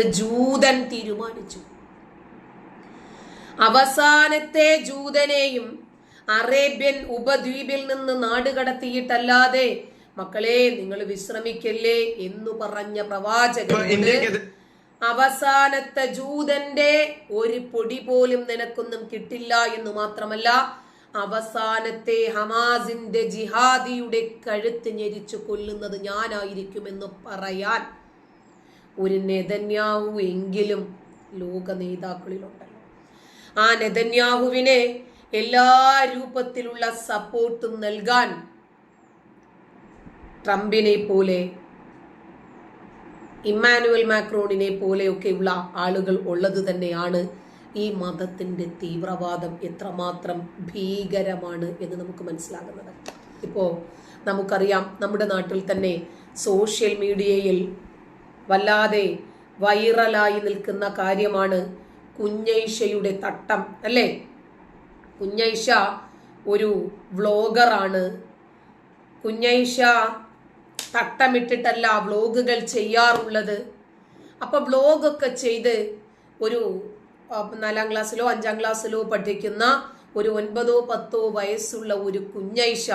ജൂതൻ തീരുമാനിച്ചു. അവസാനത്തെ ജൂതനെയും അറേബ്യൻ ഉപദ്വീപിൽ നിന്ന് നാടുകടത്തിയിട്ടല്ലാതെ മക്കളെ നിങ്ങൾ വിശ്രമിക്കല്ലേ? എന്ന് പറഞ്ഞ പ്രവാചകനോട് അവസാനത്തെ ജൂതന്റെ ഒരു പൊടി പോലും നിനക്കൊന്നും കിട്ടില്ല എന്ന് മാത്രമല്ല അവസാനത്തെ ഹമാസിന്റെ ജിഹാദിയുടെ കഴുത്ത് ഞെരിച്ചു കൊല്ലുന്നത് ഞാനായിരിക്കുമെന്ന് പറയാൻ ഒരു നെതന്യാവു എങ്കിലും ലോക നേതാക്കളിലുണ്ടല്ലോ. ആ നെതന്യാഹുവിനെ എല്ലാ രൂപത്തിലുള്ള സപ്പോർട്ടും നൽകാൻ ട്രംപിനെ പോലെ ഇമ്മാനുവൽ മാക്രോണിനെ പോലെയൊക്കെയുള്ള ആളുകൾ ഉള്ളത് തന്നെയാണ് ഈ മതത്തിന്റെ തീവ്രവാദം എത്രമാത്രം ഭീകരമാണ് എന്ന് നമുക്ക് മനസ്സിലാകുന്നത്. ഇപ്പോൾ നമുക്കറിയാം നമ്മുടെ നാട്ടിൽ തന്നെ സോഷ്യൽ മീഡിയയിൽ വല്ലാതെ വൈറലായി നിൽക്കുന്ന കാര്യമാണ് കുഞ്ഞൈഷയുടെ തട്ടം അല്ലേ? കുഞ്ഞൈഷ ഒരു വ്ളോഗറാണ് കുഞ്ഞൈഷ തട്ടമിട്ടിട്ടല്ല വ്ളോഗുകൾ ചെയ്യാറുള്ളത്. അപ്പോൾ വ്ളോഗൊക്കെ ചെയ്ത് ഒരു നാലാം ക്ലാസ്സിലോ അഞ്ചാം ക്ലാസ്സിലോ പഠിക്കുന്ന ഒരു ഒൻപതോ പത്തോ വയസ്സുള്ള ഒരു കുഞ്ഞൈഷ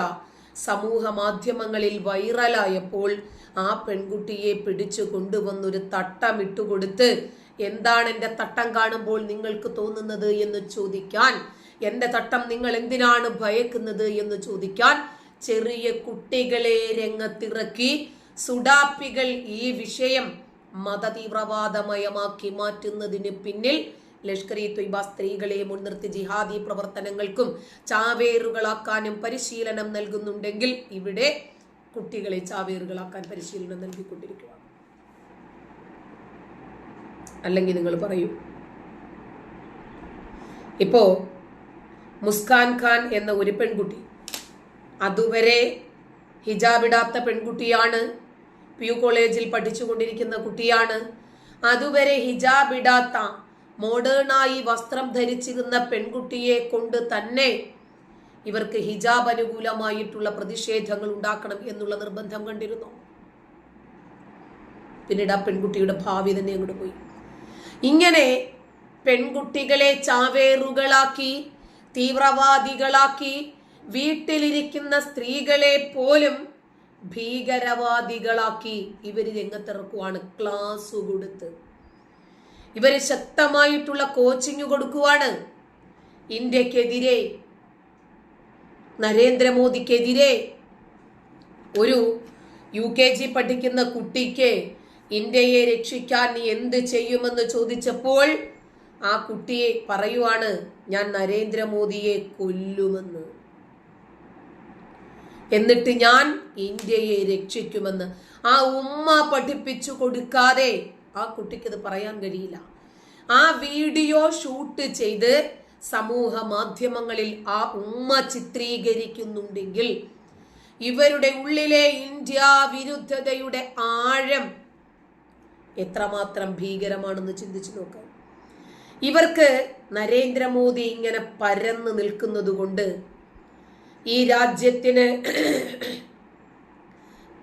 സമൂഹ മാധ്യമങ്ങളിൽ വൈറലായപ്പോൾ ആ പെൺകുട്ടിയെ പിടിച്ചു കൊണ്ടുവന്നൊരു തട്ടം ഇട്ടുകൊടുത്ത് എന്താണ് എന്റെ തട്ടം കാണുമ്പോൾ നിങ്ങൾക്ക് തോന്നുന്നത് എന്ന് ചോദിക്കാൻ? എന്റെ തട്ടം നിങ്ങൾ എന്തിനാണ് ഭയക്കുന്നത് എന്ന് ചോദിക്കാൻ? ചെറിയ കുട്ടികളെ രംഗത്തിറക്കി. സുഡാപ്പികൾ ഈ വിഷയം മതതീവ്രവാദമയമാക്കി മാറ്റുന്നതിന് പിന്നിൽ ലഷ്കർ ഇ തൊയ്ബ സ്ത്രീകളെ മുൻനിർത്തി ജിഹാദി പ്രവർത്തനങ്ങൾക്കും ചാവേറുകളാക്കാനും പരിശീലനം നൽകുന്നുണ്ടെങ്കിൽ ഇവിടെ കുട്ടികളെ ചാവേറുകളാക്കാൻ പരിശീലനം നൽകിക്കൊണ്ടിരിക്കുകയാണ്. അല്ലെങ്കിൽ നിങ്ങൾ പറയൂ ഇപ്പോ മുസ്കാൻ ഖാൻ എന്ന ഒരു പെൺകുട്ടി അതുവരെ ഹിജാബിടാത്ത പെൺകുട്ടിയാണ് പി യു കോളേജിൽ പഠിച്ചുകൊണ്ടിരിക്കുന്ന കുട്ടിയാണ് അതുവരെ ഹിജാബിടാത്ത മോഡേണായി വസ്ത്രം ധരിച്ചിരുന്ന പെൺകുട്ടിയെ കൊണ്ട് തന്നെ ഇവർക്ക് ഹിജാബ് അനുകൂലമായിട്ടുള്ള പ്രതിഷേധങ്ങൾ ഉണ്ടാക്കണം എന്നുള്ള നിർബന്ധം കണ്ടിരുന്നു. പിന്നീട് ആ പെൺകുട്ടിയുടെ ഭാവി തന്നെ അങ്ങോട്ട് പോയി. ഇങ്ങനെ പെൺകുട്ടികളെ ചാവേറുകളാക്കി തീവ്രവാദികളാക്കി വീട്ടിലിരിക്കുന്ന സ്ത്രീകളെ പോലും ഭീകരവാദികളാക്കി ഇവർ രംഗത്തിറക്കുവാണ് ക്ലാസ് കൊടുത്ത്. ഇവർ ശക്തമായിട്ടുള്ള കോച്ചിങ് കൊടുക്കുവാണ്. ഇന്ത്യക്കെതിരെ നരേന്ദ്രമോദിക്കെതിരെ ഒരു യു കെ ജി പഠിക്കുന്ന കുട്ടിക്ക് ഇന്ത്യയെ രക്ഷിക്കാൻ നീ എന്ത് ചെയ്യുമെന്ന് ചോദിച്ചപ്പോൾ ആ കുട്ടിയെ പറയുവാണ് ഞാൻ നരേന്ദ്രമോദിയെ കൊല്ലുമെന്ന്. എന്നിട്ട് ഞാൻ ഇന്ത്യയെ രക്ഷിക്കുമെന്ന്. ആ ഉമ്മ പഠിപ്പിച്ചു കൊടുക്കാതെ ആ കുട്ടിക്കത് പറയാൻ കഴിയില്ല. ആ വീഡിയോ ഷൂട്ട് ചെയ്ത് സമൂഹ മാധ്യമങ്ങളിൽ ആ ഉമ്മ ചിത്രീകരിക്കുന്നുണ്ടെങ്കിൽ ഇവരുടെ ഉള്ളിലെ ഇന്ത്യ വിരുദ്ധതയുടെ ആഴം എത്രമാത്രം ഭീകരമാണെന്ന് ചിന്തിച്ചു നോക്കാം. ഇവർക്ക് നരേന്ദ്രമോദി ഇങ്ങനെ പരന്നു നിൽക്കുന്നത് കൊണ്ട് ഈ രാജ്യത്തിന്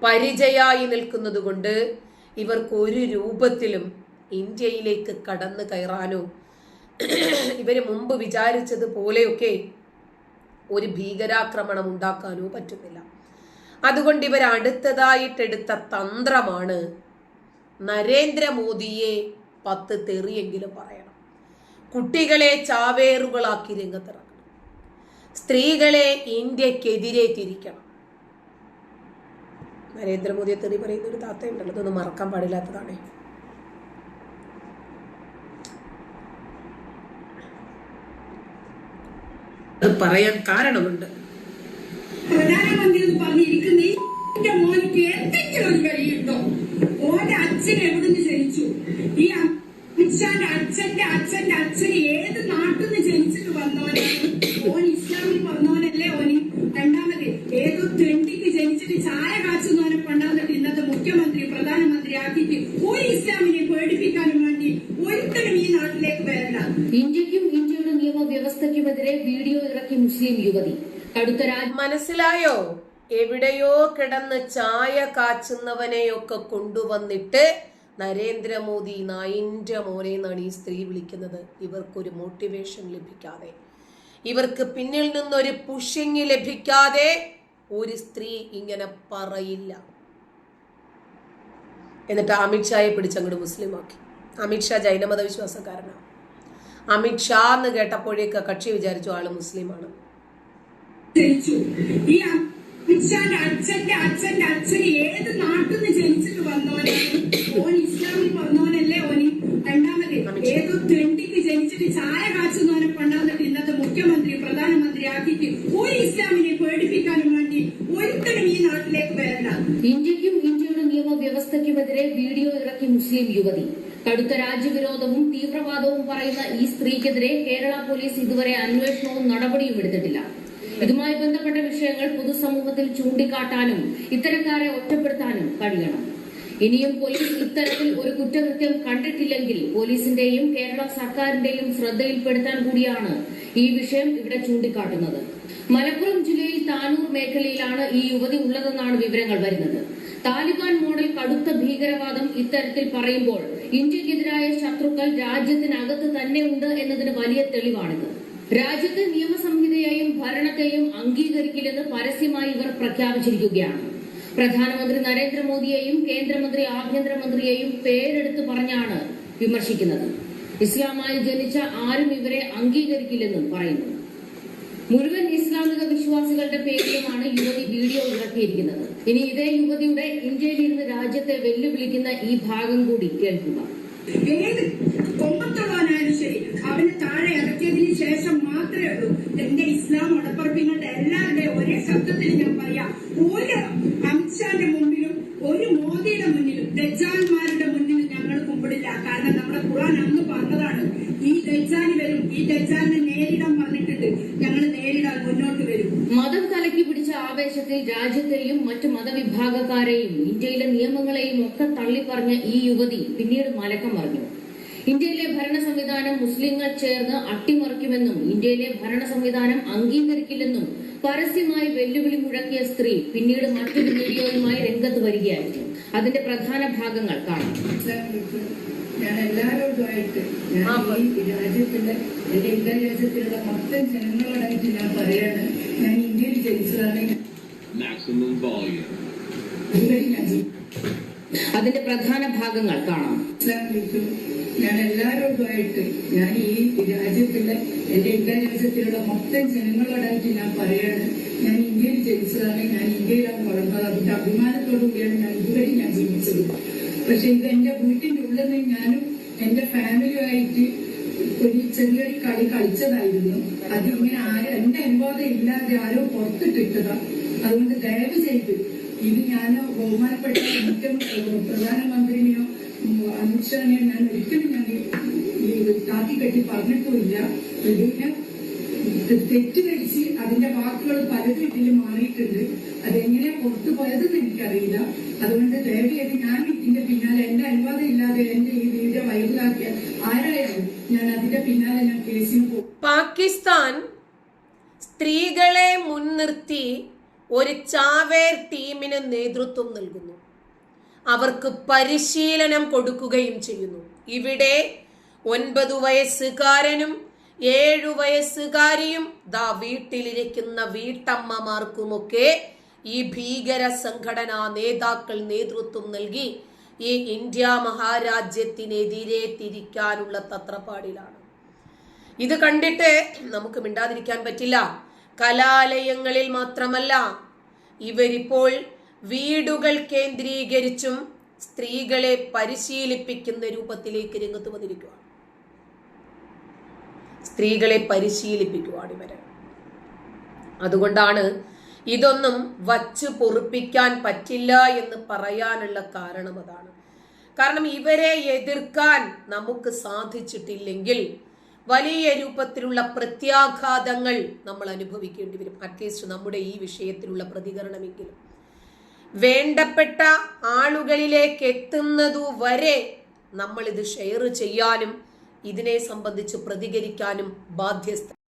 പരിചയായി നിൽക്കുന്നത് കൊണ്ട് ഇവർക്ക് ഒരു രൂപത്തിലും ഇന്ത്യയിലേക്ക് കടന്നു കയറാനോ ഇവർ മുമ്പ് വിചാരിച്ചതുപോലെയൊക്കെ ഒരു ഭീകരാക്രമണം ഉണ്ടാക്കാനോ പറ്റുന്നില്ല. അതുകൊണ്ട് ഇവർ അടുത്തതായിട്ടെടുത്ത തന്ത്രമാണ് നരേന്ദ്രമോദിയെ പത്ത് തെറിയെങ്കിലും പറയണം. കുട്ടികളെ ചാവേറുകളാക്കി രംഗത്തിറക്കണം. സ്ത്രീകളെ ഇന്ത്യക്കെതിരെ തിരിക്കണം. നരേന്ദ്രമോദിയെ തെറി പറയുന്ന ഒരു താത്തയുണ്ടല്ലോ ഇതൊന്നും മറക്കാൻ പാടില്ലാത്തതാണേ. പറയാൻ കാരണമുണ്ട്. പ്രധാനമന്ത്രി എന്ന് പറഞ്ഞിരിക്കുന്ന എന്റെ മോനിക്ക് എന്തെങ്കിലും ഒരു കഴിയുണ്ടോ അച്ഛൻ എവിടുന്ന് ജനിച്ചു? ഈ അച്ഛന്റെ അച്ഛന്റെ അച്ഛന്റെ അച്ഛൻ ഏത് നാട്ടിൽ നിന്ന് ജനിച്ചിട്ട് വന്നോനെ ഓൻ ഇസ്ലാമിൽ വന്നോനല്ലേ ഓന്? രണ്ടാമത് ഏതോ തെണ്ടിക്ക് ജനിച്ചിട്ട് ചായ കാച്ചുന്നവനെ കൊണ്ടാന്നിട്ട് ഇന്നത്തെ മുഖ്യമന്ത്രി പ്രധാനമന്ത്രി ആക്കിയിട്ട് ഒരു ഇസ്ലാമിനെ പേടിപ്പിക്കാനും വേണ്ടി ഒരുത്തരും ഈ നാട്ടിലേക്ക് വരണ്ട ഇന്ത്യക്കും ഇന്ത്യയുടെ നിയമവ്യവസ്ഥയ്ക്കുമെതിരെ വീഡിയോ ഇറക്കി മുസ്ലിം യുവതി കടുത്ത മനസ്സിലായോ? എവിടെയോ കിടന്ന് ചായ കാച്ചുന്നവനെയൊക്കെ കൊണ്ടുവന്നിട്ട് നരേന്ദ്രമോദി നായിന്റെ മോനെ എന്നാണ് ഈ സ്ത്രീ വിളിക്കുന്നത്. ഇവർക്കൊരു മോട്ടിവേഷൻ ലഭിക്കാതെ. ഇവർക്ക് പിന്നിൽ നിന്നൊരു പുഷിങ് ലഭിക്കാതെ ഒരു സ്ത്രീ ഇങ്ങനെ പറയില്ല. എന്നിട്ട് അമിത്ഷായെ പിടിച്ചങ്ങോട്ട് മുസ്ലിമാക്കി. അമിത്ഷാ ജൈനമത വിശ്വാസക്കാരനാണ് അമിത്ഷാ എന്ന് കേട്ടപ്പോഴേക്ക് കക്ഷി വിചാരിച്ചു ആൾ മുസ്ലിമാണ്. ജനിച്ചു. ഈ അച്ഛന്റെ അച്ഛന്റെ അച്ഛന്റെ അച്ഛൻ ഏത് നാട്ടിൽ നിന്ന് ജനിച്ചിട്ട് വന്നവനാണ്? ഓൻ ഇസ്ലാമിൽ പറഞ്ഞവനല്ലേ ഓന് രണ്ടാമത്? ഏതോ തെണ്ടിക്ക് ജനിച്ചിട്ട് ചായ കാച്ചുന്നവനെ കൊണ്ടുവന്നിട്ട് ഇന്നത്തെ മുഖ്യമന്ത്രി പ്രധാനമന്ത്രി ആക്കിയിട്ട് ഒരു ഇസ്ലാമിനെ പേടിപ്പിക്കാനും വേണ്ടി ഒരുത്തരും ഈ നാട്ടിലേക്ക് വരണ്ട. ഇന്ത്യക്കും ഇന്ത്യയുടെ നിയമവ്യവസ്ഥയ്ക്കുമെതിരെ വീഡിയോ ഇറക്കി മുസ്ലിം യുവതി. കടുത്ത രാജ്യവിരോധവും തീവ്രവാദവും പറയുന്ന ഈ സ്ത്രീക്കെതിരെ കേരള പോലീസ് ഇതുവരെ അന്വേഷണവും നടപടിയും എടുത്തിട്ടില്ല. ഇതുമായി ബന്ധപ്പെട്ട വിഷയങ്ങൾ പൊതുസമൂഹത്തിൽ ചൂണ്ടിക്കാട്ടാനും ഇത്തരക്കാരെ ഒറ്റപ്പെടുത്താനും കഴിയണം. ഇനിയും പോലീസ് ഇത്തരത്തിൽ ഒരു കുറ്റകൃത്യം കണ്ടിട്ടില്ലെങ്കിൽ പോലീസിന്റെയും കേരള സർക്കാരിന്റെയും ശ്രദ്ധയിൽപ്പെടുത്താൻ കൂടിയാണ് ഈ വിഷയം ഇവിടെ ചൂണ്ടിക്കാട്ടുന്നത്. മലപ്പുറം ജില്ലയിൽ താനൂർ മേഖലയിലാണ് ഈ യുവതി ഉള്ളതെന്നാണ് വിവരങ്ങൾ വരുന്നത്. താലിബാൻ മോഡൽ കടുത്ത ഭീകരവാദം ഇത്തരത്തിൽ പറയുമ്പോൾ ഇന്ത്യക്കെതിരായ ശത്രുക്കൾ രാജ്യത്തിനകത്ത് തന്നെ ഉണ്ട് എന്നതിന് വലിയ തെളിവാണിത്. രാജ്യത്തെ നിയമസംഹിതയെയും ഭരണത്തെയും അംഗീകരിക്കില്ലെന്ന് പരസ്യമായി ഇവർ പ്രഖ്യാപിച്ചിരിക്കുകയാണ്. പ്രധാനമന്ത്രി നരേന്ദ്രമോദിയെയും കേന്ദ്രമന്ത്രി ആഭ്യന്തരമന്ത്രിയെയും പേരെടുത്ത് പറഞ്ഞാണ് വിമർശിക്കുന്നത്. ഇസ്ലാമായി ജനിച്ച ആരും ഇവരെ അംഗീകരിക്കില്ലെന്നും പറയുന്നു. മുഴുവൻ ഇസ്ലാമിക വിശ്വാസികളുടെ പേരിലുമാണ് യുവതി വീഡിയോ ഇറക്കിയിരിക്കുന്നത് ഇനി ഇതേ യുവതിയുടെ ഇന്ത്യയിലിരുന്ന് രാജ്യത്തെ വെല്ലുവിളിക്കുന്ന ഈ ഭാഗം കൂടി കേൾക്കുക. ശബ്ദത്തിൽ ഞാൻ പറയാം. ഒരു അമിത്ഷാന്റെ മുമ്പിലും ഒരു മോദിയുടെ മുന്നിലും ദജ്ജാൽമാരുടെ മുന്നിലും ഞങ്ങൾ കുമ്പിടില്ല. കാരണം നമ്മുടെ ഖുർആൻ അന്ന് പറഞ്ഞതാണ് ഈ ദജ്ജാലി വരും ഈ ദജാനെ നേരിടാൻ പറഞ്ഞിട്ടുണ്ട്. ഞങ്ങൾ നേരിടാൻ മുന്നോട്ട് വരും. മതം കലക്കി പിടിച്ച ആവേശത്തിൽ രാജ്യത്തെയും മറ്റു മതവിഭാഗക്കാരെയും ഇന്ത്യയിലെ നിയമങ്ങളെയും ഒക്കെ തള്ളിപ്പറഞ്ഞ ഈ യുവതി പിന്നീട് മലക്കം പറഞ്ഞു ഇന്ത്യയിലെ ഭരണ സംവിധാനം മുസ്ലിങ്ങൾ ചേർന്ന് അട്ടിമറിക്കുമെന്നും ഇന്ത്യയിലെ ഭരണ സംവിധാനം അംഗീകരിക്കില്ലെന്നും പരസ്യമായി വെല്ലുവിളി മുഴക്കിയ സ്ത്രീ പിന്നീട് മറ്റൊരു വീഡിയോയുമായി രംഗത്ത് വരികയായിരുന്നു. അതിന്റെ പ്രധാന ഭാഗങ്ങൾ കാണാം. ഞാൻ എല്ലാവരോടുമായിട്ട് ഞാൻ ഈ രാജ്യത്തിന്റെ എന്റെ ഇന്ത്യ രാജ്യത്തിലുള്ള മൊത്തം ജനങ്ങളോടായിട്ട് ഞാൻ പറയാണ് ഞാൻ ഇന്ത്യയിൽ ജനിച്ചതാണ്. അതിന്റെ പ്രധാന ഭാഗങ്ങൾ കാണാം. ഞാൻ എല്ലാവരോടുമായിട്ട് ഞാൻ ഈ രാജ്യത്തിലെ എന്റെ ഇന്ത്യ രാജ്യത്തിലുള്ള മൊത്തം ജനങ്ങളോടായിട്ട് ഞാൻ പറയാണ് ഞാൻ ഇന്ത്യയിൽ ജനിച്ചതാണ് ഞാൻ ഇന്ത്യയിലാണ് വളർന്നത്. അതിന്റെ അഭിമാനത്തോടു കൂടിയാണ് ഞാൻ ഇതുവരെ ഞാൻ ജീവിച്ചത്. പക്ഷെ ഇത് എന്റെ വീട്ടിന്റെ ഉള്ളിൽ ഞാനും എന്റെ ഫാമിലിയുമായിട്ട് ഒരു ചെറിയൊരു കളി കളിച്ചതായിരുന്നു. അത് ഇങ്ങനെ ആരും എന്റെ അനുവാദം ഇല്ലാതെ ആരോ പുറത്തിട്ടിട്ടതാ. അതുകൊണ്ട് ദയവ് ചെയ്ത് ഇത് ഞാൻ ബഹുമാനപ്പെട്ട മുഖ്യം പ്രധാനമന്ത്രിനെയോ ഉം, അമിത്ഷാനെയോ ഞാൻ ഒരിക്കലും ഞാൻ താത്തി കെട്ടി പറഞ്ഞിട്ടുമില്ല ഇതിനെ തെറ്റിദ്ധരിച്ച് അതിന്റെ വാക്കുകൾ പലതും ഇതിൽ മാറിയിട്ടുണ്ട് അതെങ്ങനെ പുറത്തു പോയതെന്ന് എനിക്കറിയില്ല അതുകൊണ്ട് ദയവിയത് ഞാൻ ഇതിന്റെ പിന്നാലെ എന്റെ അനുവാദം ഇല്ലാതെ എന്റെ ഈ വീഡിയോ വൈറലാക്കിയ ആരായാലും ഞാൻ അതിന്റെ പിന്നാലെ ഞാൻ കേസിന് പോകും പാകിസ്ഥാൻ സ്ത്രീകളെ മുൻനിർത്തി ഒരു ചാവേർ ടീമിന് നേതൃത്വം നൽകുന്നു. അവർക്ക് പരിശീലനം കൊടുക്കുകയും ചെയ്യുന്നു. ഇവിടെ ഒൻപത് വയസ്സുകാരനും ഏഴു വയസ്സുകാരിയും ദാ വീട്ടിലിരിക്കുന്ന വീട്ടമ്മമാർക്കുമൊക്കെ ഈ ഭീകര സംഘടനാ നേതാക്കൾ നേതൃത്വം നൽകി ഈ ഇന്ത്യ മഹാരാജ്യത്തിനെതിരെ തിരിക്കാനുള്ള തത്രപ്പാടിലാണ്. ഇത് കണ്ടിട്ട് നമുക്ക് മിണ്ടാതിരിക്കാൻ പറ്റില്ല. കലാലയങ്ങളിൽ മാത്രമല്ല ഇവരിപ്പോൾ വീടുകൾ കേന്ദ്രീകരിച്ചും സ്ത്രീകളെ പരിശീലിപ്പിക്കുന്ന രൂപത്തിലേക്ക് രംഗത്ത് വന്നിരിക്കുകയാണ് സ്ത്രീകളെ പരിശീലിപ്പിക്കുവാണ് ഇവരെ. അതുകൊണ്ടാണ് ഇതൊന്നും വച്ച് പൊറുപ്പിക്കാൻ പറ്റില്ല എന്ന് പറയാനുള്ള കാരണം അതാണ്. കാരണം ഇവരെ എതിർക്കാൻ നമുക്ക് സാധിച്ചിട്ടില്ലെങ്കിൽ വലിയ രൂപത്തിലുള്ള പ്രത്യാഘാതങ്ങൾ നമ്മൾ അനുഭവിക്കേണ്ടി വരും. അറ്റ്ലീസ്റ്റ് നമ്മുടെ ഈ വിഷയത്തിലുള്ള പ്രതികരണമെങ്കിലും വേണ്ടപ്പെട്ട ആളുകളിലേക്ക് എത്തുന്നതു വരെ നമ്മൾ ഇത് ഷെയർ ചെയ്യാനും ഇതിനെ സംബന്ധിച്ച് പ്രതികരിക്കാനും ബാധ്യസ്ഥ